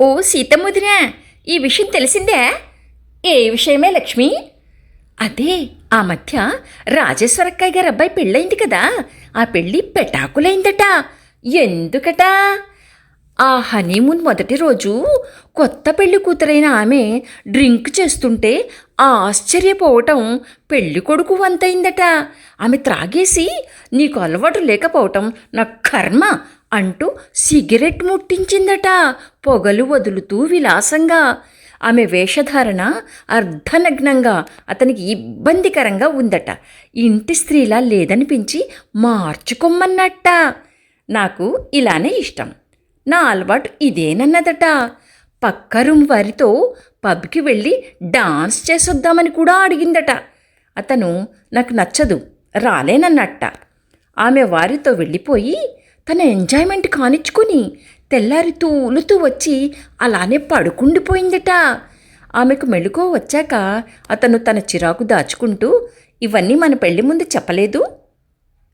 ఓ సీతమ్ముదినా ఈ విషయం తెలిసిందే? ఏ విషయమే లక్ష్మి? అదే ఆ మధ్య రాజేశ్వరక్కయ్య గారు అబ్బాయి పెళ్ళయింది కదా ఆ పెళ్ళి పెటాకులైందట. ఎందుకట? ఆ హనీమూన్ మొదటి రోజు కొత్త పెళ్ళి కూతురైన ఆమె డ్రింక్ చేస్తుంటే ఆ ఆశ్చర్యపోవటం పెళ్ళి కొడుకు వంతైందట. ఆమె త్రాగేసి నీకు అలవాటు లేకపోవటం నా కర్మ అంటూ సిగరెట్ ముట్టించిందట పొగలు వదులుతూ విలాసంగా. ఆమె వేషధారణ అర్ధనగ్నంగా అతనికి ఇబ్బందికరంగా ఉందట. ఇంటి స్త్రీలా లేదనిపించి మార్చుకోమన్నట్ట నాకు ఇలానే ఇష్టం. నా అలవాటు ఇదేనన్నదట. పక్క రూమ్ వారితో పబ్కి వెళ్ళి డాన్స్ చేసొద్దామని కూడా అడిగిందట. అతను నాకు నచ్చదు రాలేనన్నట్ట. ఆమె వారితో వెళ్ళిపోయి తన ఎంజాయ్మెంట్ కానిచ్చుకుని తెల్లారి తూలుతూ వచ్చి అలానే పడుకుండిపోయిందట. ఆమెకు మెళుకో వచ్చాక అతను తన చిరాకు దాచుకుంటూ ఇవన్నీ మన పెళ్ళి ముందు చెప్పలేదు?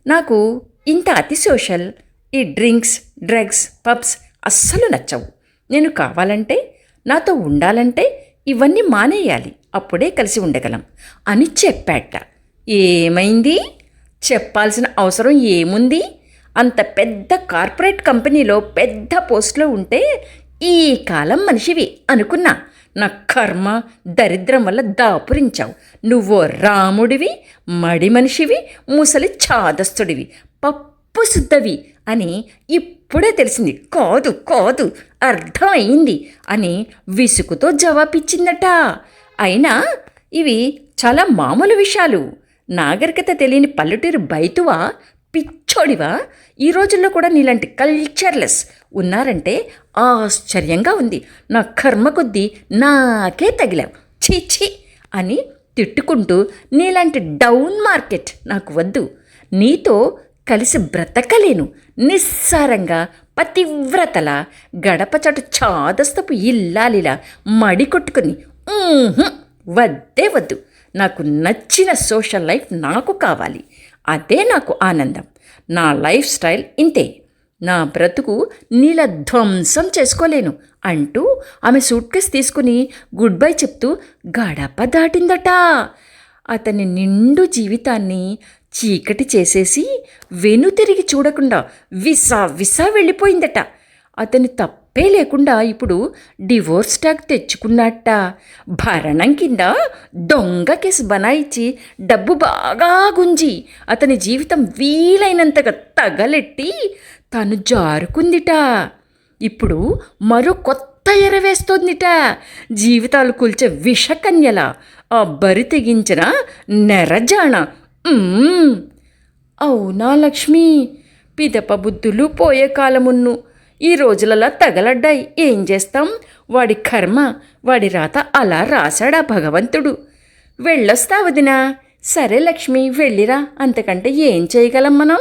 నాకు ఇంత అతి సోషల్ ఈ డ్రింక్స్ డ్రగ్స్ పబ్స్ అస్సలు నచ్చవు. నేను కావాలంటే నాతో ఉండాలంటే ఇవన్నీ మానేయాలి. అప్పుడే కలిసి ఉండగలం అని చెప్పాట. ఏమైంది? చెప్పాల్సిన అవసరం ఏముంది? అంత పెద్ద కార్పొరేట్ కంపెనీలో పెద్ద పోస్ట్లో ఉంటే ఈ కాలం మనిషివి అనుకున్నా. నా కర్మ దరిద్రం వల్ల దాపురించావు. నువ్వు రాముడివి మడి మనిషివి ముసలి ఛాదస్తుడివి పప్పు శుద్ధవి అని ఇప్పుడే తెలిసింది. కాదు కాదు అర్థమైంది అని విసుగుతో జవాబిచ్చిందట. అయినా ఇవి చాలా మామూలు విషయాలు. నాగరికత తెలియని పల్లెటూరు బయతువా పిచ్చోడివా? ఈ రోజుల్లో కూడా నీలాంటి కల్చర్లెస్ ఉన్నారంటే ఆశ్చర్యంగా ఉంది. నా కర్మ కొద్దీ నాకే తగిలావు. ఛీ ఛీ అని తిట్టుకుంటూ నీలాంటి డౌన్ మార్కెట్ నాకు వద్దు. నీతో కలిసి బ్రతకలేను. నిస్సారంగా పతివ్రతల గడపచటు చాదస్తపు ఇల్లాలిలా మడి కొట్టుకుని వద్దే వద్దు. నాకు నచ్చిన సోషల్ లైఫ్ నాకు కావాలి. అదే నాకు ఆనందం. నా లైఫ్ స్టైల్ ఇంతే. నా బ్రతుకు నీల ధ్వంసం చేసుకోలేను అంటూ ఆమె సూట్కేస్ తీసుకుని గుడ్ బై చెప్తూ గడప దాటిందట. అతని నిండు జీవితాన్ని చీకటి చేసేసి వెనుతిరిగి చూడకుండా విసా విసా వెళ్ళిపోయిందట. అతని తప్పే లేకుండా ఇప్పుడు డివోర్స్ ట్యాగ్ తెచ్చుకున్నట్ట. భరణం కింద దొంగ కేసు బనాయిచ్చి డబ్బు బాగా గుంజి అతని జీవితం వీలైనంతగా తగలెట్టి తను జారుకుందిట. ఇప్పుడు మరో కొత్త ఎరవేస్తోందిట జీవితాలు కూల్చే విషకన్యల ఆ బరి తెగించిన నెరజాణ. అవునా లక్ష్మి? పిదప బుద్ధులు పోయే కాలమున్ను. ఈ రోజులలా తగలడ్డాయి. ఏం చేస్తాం? వాడి కర్మ వాడి రాత అలా రాశాడా భగవంతుడు. వెళ్ళొస్తా వదినా సరే లక్ష్మి వెళ్ళిరా. అంతకంటే ఏం చేయగలం మనం?